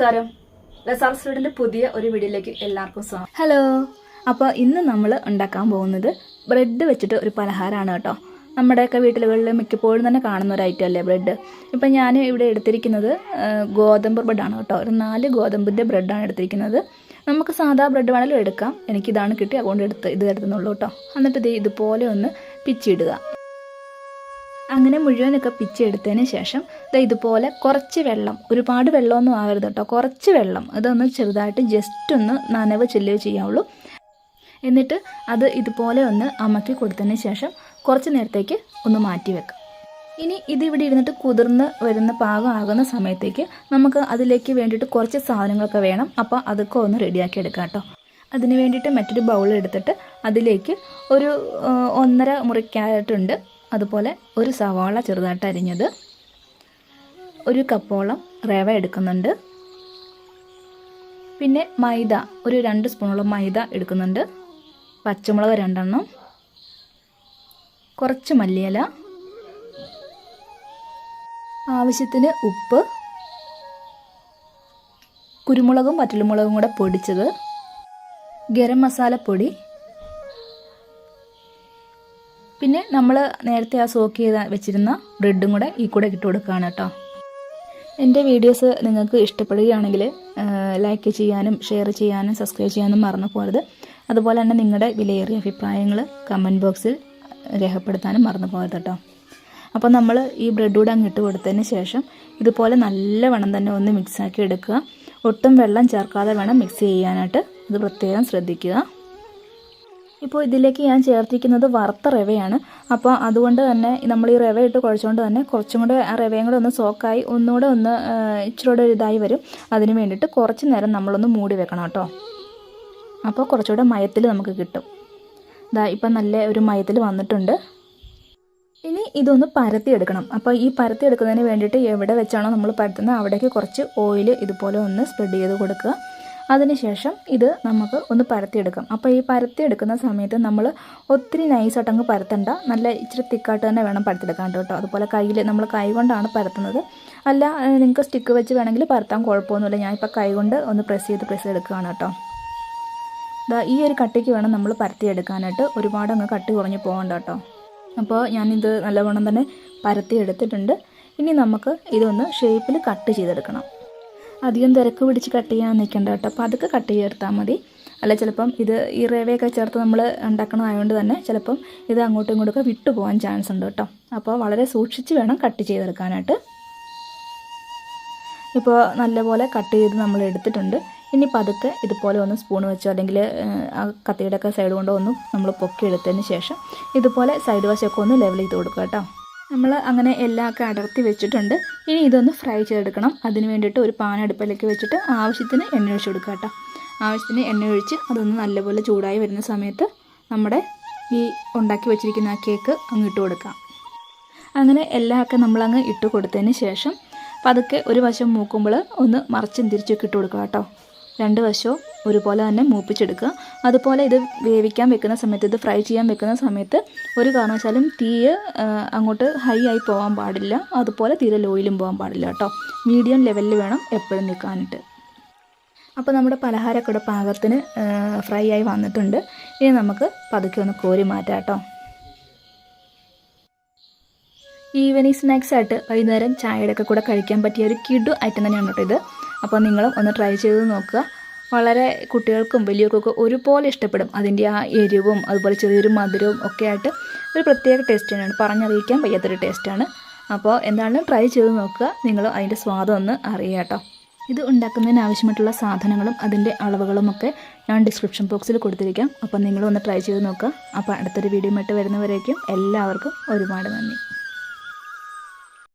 നമസ്കാരം. ലസാർ സ്റ്റുഡിന്റെ പുതിയ ഒരു വീഡിയോയിലേക്ക് എല്ലാവർക്കും സ്വാഗതം ഹലോ. അപ്പോൾ ഇന്ന് നമ്മൾ ഉണ്ടാക്കാൻ പോകുന്നത് ബ്രെഡ് വെച്ചിട്ട് ഒരു പലഹാരമാണ് കേട്ടോ. നമ്മുടെയൊക്കെ വീട്ടിലുകളിൽ മിക്കപ്പോഴും തന്നെ കാണുന്ന ഒരു ഐറ്റം അല്ലേ ബ്രെഡ്? ഇപ്പം ഞാൻ ഇവിടെ എടുത്തിരിക്കുന്നത് ഗോതമ്പ് ബ്രെഡാണ് കേട്ടോ. ഒരു നാല് ഗോതമ്പിന്റെ ബ്രെഡാണ് എടുത്തിരിക്കുന്നത്. നമുക്ക് സാധാ ബ്രെഡ് വേണമെങ്കിലും എടുക്കാം. എനിക്കിതാണ് കിട്ടി അതുകൊണ്ട് എടുത്ത് ഇത് എടുത്തുന്നുള്ളൂ കേട്ടോ. എന്നിട്ട് ഇത് ഇതുപോലെ ഒന്ന് പിച്ചിടുക അങ്ങനെ മുഴുവനൊക്കെ പിച്ചെടുത്തതിന് ശേഷം ഇതുപോലെ കുറച്ച് വെള്ളം ഒരുപാട് വെള്ളമൊന്നും ആവരുത് കേട്ടോ. കുറച്ച് വെള്ളം അതൊന്ന് ചെറുതായിട്ട് ജസ്റ്റ് ഒന്ന് നനവ് ചെല്ലുകയോ ചെയ്യാവുള്ളൂ. എന്നിട്ട് അത് ഇതുപോലെ ഒന്ന് അമക്കി കൊടുത്തതിന് ശേഷം കുറച്ച് നേരത്തേക്ക് ഒന്ന് മാറ്റി വെക്കാം. ഇനി ഇതിവിടെ ഇരുന്നിട്ട് കുതിർന്ന് വരുന്ന പാകം ആകുന്ന സമയത്തേക്ക് നമുക്ക് അതിലേക്ക് വേണ്ടിയിട്ട് കുറച്ച് സാധനങ്ങളൊക്കെ വേണം. അപ്പോൾ അതൊക്കെ ഒന്ന് റെഡിയാക്കി എടുക്കാം കേട്ടോ. അതിന് വേണ്ടിയിട്ട് മറ്റൊരു ബൗൾ എടുത്തിട്ട് അതിലേക്ക് ഒരു ഒന്നര മുറി അതുപോലെ ഒരു സവാള ചെറുതായിട്ട് അരിഞ്ഞത് ഒരു കപ്പോളം റവ എടുക്കുന്നുണ്ട്. പിന്നെ മൈദ ഒരു രണ്ട് സ്പൂണോളം മൈദ എടുക്കുന്നുണ്ട്. പച്ചമുളക് രണ്ടെണ്ണം. കുറച്ച് മല്ലിയില. ആവശ്യത്തിന് ഉപ്പ്. കുരുമുളകും വറ്റലുമുളകും കൂടെ പൊടിച്ചത്. ഗരം മസാലപ്പൊടി. പിന്നെ നമ്മൾ നേരത്തെ ആ സോക്ക് ചെയ്ത് വെച്ചിരുന്ന ബ്രെഡും കൂടെ ഈ കൂടെ ഇട്ട് കൊടുക്കുകയാണ് കേട്ടോ എന്റെ വീഡിയോസ് നിങ്ങൾക്ക് ഇഷ്ടപ്പെടുകയാണെങ്കിൽ ലൈക്ക് ചെയ്യാനും ഷെയർ ചെയ്യാനും സബ്സ്ക്രൈബ് ചെയ്യാനും മറന്നു പോകരുത്. അതുപോലെ തന്നെ നിങ്ങളുടെ വിലയേറിയ അഭിപ്രായങ്ങൾ കമന്റ് ബോക്സിൽ രേഖപ്പെടുത്താനും മറന്നു പോകരുത് കേട്ടോ അപ്പോൾ നമ്മൾ ഈ ബ്രെഡ് കൂടെ അങ്ങ് ഇട്ട് കൊടുത്തതിന് ശേഷം ഇതുപോലെ നല്ല നല്ലവണ്ണം തന്നെ ഒന്ന് മിക്സാക്കി എടുക്കുക. ഒട്ടും വെള്ളം ചേർക്കാതെ വേണം മിക്സ് ചെയ്യാനായിട്ട്. ഇത് പ്രത്യേകം ശ്രദ്ധിക്കുക. ഇപ്പോൾ ഇതിലേക്ക് ഞാൻ ചേർത്തിരിക്കുന്നത് വറുത്ത റവയാണ്. അപ്പോൾ അതുകൊണ്ട് തന്നെ നമ്മൾ ഈ റവ ഇട്ട് കുഴച്ചുകൊണ്ട് തന്നെ കുറച്ചും കൂടെ ആ റവയും കൂടെ ഒന്ന് സോക്കായി ഒന്നുകൂടെ ഒന്ന് ഇച്ചിരൂടെ ഇതായി വരും. അതിന് വേണ്ടിയിട്ട് കുറച്ച് നേരം നമ്മളൊന്ന് മൂടി വെക്കണം കേട്ടോ. അപ്പോൾ കുറച്ചുകൂടെ മയത്തിൽ നമുക്ക് കിട്ടും. ഇതാ ഇപ്പം നല്ല ഒരു മയത്തിൽ വന്നിട്ടുണ്ട്. ഇനി ഇതൊന്ന് പരത്തിയെടുക്കണം. അപ്പോൾ ഈ പരത്തിയെടുക്കുന്നതിന് വേണ്ടിയിട്ട് എവിടെ വെച്ചാണോ നമ്മൾ പരത്തുന്നത് അവിടേക്ക് കുറച്ച് ഓയിൽ ഇതുപോലെ ഒന്ന് സ്പ്രെഡ് ചെയ്ത് കൊടുക്കുക. അതിനുശേഷം ഇത് നമുക്ക് ഒന്ന് പരത്തിയെടുക്കാം. അപ്പോൾ ഈ പരത്തിയെടുക്കുന്ന സമയത്ത് നമ്മൾ ഒത്തിരി നൈസായിട്ട് അങ്ങ് പരത്തണ്ട. നല്ല ഇച്ചിരി തിക്കായിട്ട് തന്നെ വേണം പരത്തിയെടുക്കാൻ കേട്ടോ. അതുപോലെ കയ്യിൽ നമ്മൾ കൈ കൊണ്ടാണ് പരത്തുന്നത്. അല്ല നിങ്ങൾക്ക് സ്റ്റിക്ക് വെച്ച് വേണമെങ്കിൽ പരത്താൻ കുഴപ്പമൊന്നുമില്ല. ഞാനിപ്പോൾ കൈ കൊണ്ട് ഒന്ന് പ്രസ് ചെയ്ത് പ്രസ് ചെയ്തെടുക്കുകയാണ് കേട്ടോ. ഇതാ ഈ ഒരു കട്ടിക്ക് വേണം നമ്മൾ പരത്തിയെടുക്കാനായിട്ട്. ഒരുപാട് അങ്ങ് കട്ടി കുറഞ്ഞ് പോകണ്ട കേട്ടോ. അപ്പോൾ ഞാനിത് നല്ലവണ്ണം തന്നെ പരത്തി എടുത്തിട്ടുണ്ട്. ഇനി നമുക്ക് ഇതൊന്ന് ഷേപ്പിൽ കട്ട് ചെയ്തെടുക്കണം. അധികം തിരക്ക് പിടിച്ച് കട്ട് ചെയ്യാൻ നിൽക്കേണ്ട കേട്ടോ. അപ്പോൾ അതൊക്കെ കട്ട് ചെയ്തെടുത്താൽ മതി. അല്ല ചിലപ്പം ഇത് ഈ റവയൊക്കെ ചേർത്ത് നമ്മൾ ഉണ്ടാക്കണമായതുകൊണ്ട് തന്നെ ചിലപ്പം ഇത് അങ്ങോട്ടും ഇങ്ങോട്ടൊക്കെ വിട്ടു പോകാൻ ചാൻസ് ഉണ്ട് കേട്ടോ. അപ്പോൾ വളരെ സൂക്ഷിച്ച് വേണം കട്ട് ചെയ്തെടുക്കാനായിട്ട്. ഇപ്പോൾ നല്ലപോലെ കട്ട് ചെയ്ത് നമ്മൾ എടുത്തിട്ടുണ്ട്. ഇനി പതുക്കെ ഇതുപോലെ ഒന്ന് സ്പൂൺ വെച്ചോ അല്ലെങ്കിൽ ആ കത്തിയുടെ ഒക്കെ സൈഡ് കൊണ്ടോ ഒന്ന് നമ്മൾ പൊക്കി എടുത്തതിന് ശേഷം ഇതുപോലെ സൈഡ് വശമൊക്കെ ഒന്ന് ലെവൽ ചെയ്ത് കൊടുക്കുക കേട്ടോ. നമ്മൾ അങ്ങനെ എല്ലാം ഒക്കെ അടർത്തി വെച്ചിട്ടുണ്ട്. ഇനി ഇതൊന്ന് ഫ്രൈ ചെയ്തെടുക്കണം. അതിന് വേണ്ടിയിട്ട് ഒരു പാൻ അടുപ്പിലേക്ക് വെച്ചിട്ട് ആവശ്യത്തിന് എണ്ണ ഒഴിച്ച് കൊടുക്കുക കേട്ടോ. ആവശ്യത്തിന് എണ്ണ ഒഴിച്ച് അതൊന്ന് നല്ലപോലെ ചൂടായി വരുന്ന സമയത്ത് നമ്മുടെ ഈ ഉണ്ടാക്കി വെച്ചിരിക്കുന്ന ആ കേക്ക് അങ്ങ് ഇട്ട് കൊടുക്കാം. അങ്ങനെ എല്ലാമൊക്കെ നമ്മളങ്ങ് ഇട്ട് കൊടുത്തതിന് ശേഷം പതുക്കെ ഒരു വശം മൂക്കുമ്പോൾ ഒന്ന് മറിച്ചും തിരിച്ചൊക്കെ ഇട്ട് കൊടുക്കുക കേട്ടോ. രണ്ട് വശവും ഒരുപോലെ തന്നെ മൂപ്പിച്ചെടുക്കുക. അതുപോലെ ഇത് വേവിക്കാൻ വെക്കുന്ന സമയത്ത് ഇത് ഫ്രൈ ചെയ്യാൻ വെക്കുന്ന സമയത്ത് ഒരു കാരണവശാലും തീ അങ്ങോട്ട് ഹൈ ആയി പോകാൻ പാടില്ല. അതുപോലെ തീരെ ലോയിലും പോകാൻ പാടില്ല കേട്ടോ. മീഡിയം ലെവലിൽ വേണം എപ്പോഴും നിൽക്കാനായിട്ട്. അപ്പോൾ നമ്മുടെ പലഹാരക്കൂടെ പാകത്തിന് ഫ്രൈ ആയി വന്നിട്ടുണ്ട്. ഇനി നമുക്ക് പതുക്കെ ഒന്ന് കോരി മാറ്റാം കേട്ടോ. ഈവനിങ് സ്നാക്സ് ആയിട്ട് വൈകുന്നേരം ചായയുടെ ഒക്കെ കൂടെ കഴിക്കാൻ പറ്റിയ ഒരു കിഡു ഐറ്റം തന്നെയാണ് കേട്ടോ ഇത്. അപ്പോൾ നിങ്ങളും ഒന്ന് ട്രൈ ചെയ്ത് നോക്കുക. വളരെ കുട്ടികൾക്കും വലിയവർക്കൊക്കെ ഒരുപോലെ ഇഷ്ടപ്പെടും. അതിന്റെ ആ എരിവും അതുപോലെ ചെറിയൊരു മധുരവും ഒക്കെ ആയിട്ട് ഒരു പ്രത്യേക ടേസ്റ്റ് തന്നെയാണ്. പറഞ്ഞറിയിക്കാൻ വയ്യാത്തൊരു ടേസ്റ്റാണ് അപ്പോൾ എന്താണെങ്കിലും ട്രൈ ചെയ്ത് നോക്കുക. നിങ്ങൾ അതിന്റെ സ്വാദം ഒന്ന് അറിയുക കേട്ടോ. ഇത് ഉണ്ടാക്കുന്നതിന് ആവശ്യമായിട്ടുള്ള സാധനങ്ങളും അതിന്റെ അളവുകളും ഒക്കെ ഞാൻ ഡിസ്ക്രിപ്ഷൻ ബോക്സിൽ കൊടുത്തിരിക്കാം. അപ്പോൾ നിങ്ങളൊന്ന് ട്രൈ ചെയ്ത് നോക്കുക. അപ്പോൾ അടുത്തൊരു വീഡിയോ ആയിട്ട് വരുന്നവരേക്കും എല്ലാവർക്കും ഒരുപാട് നന്ദി.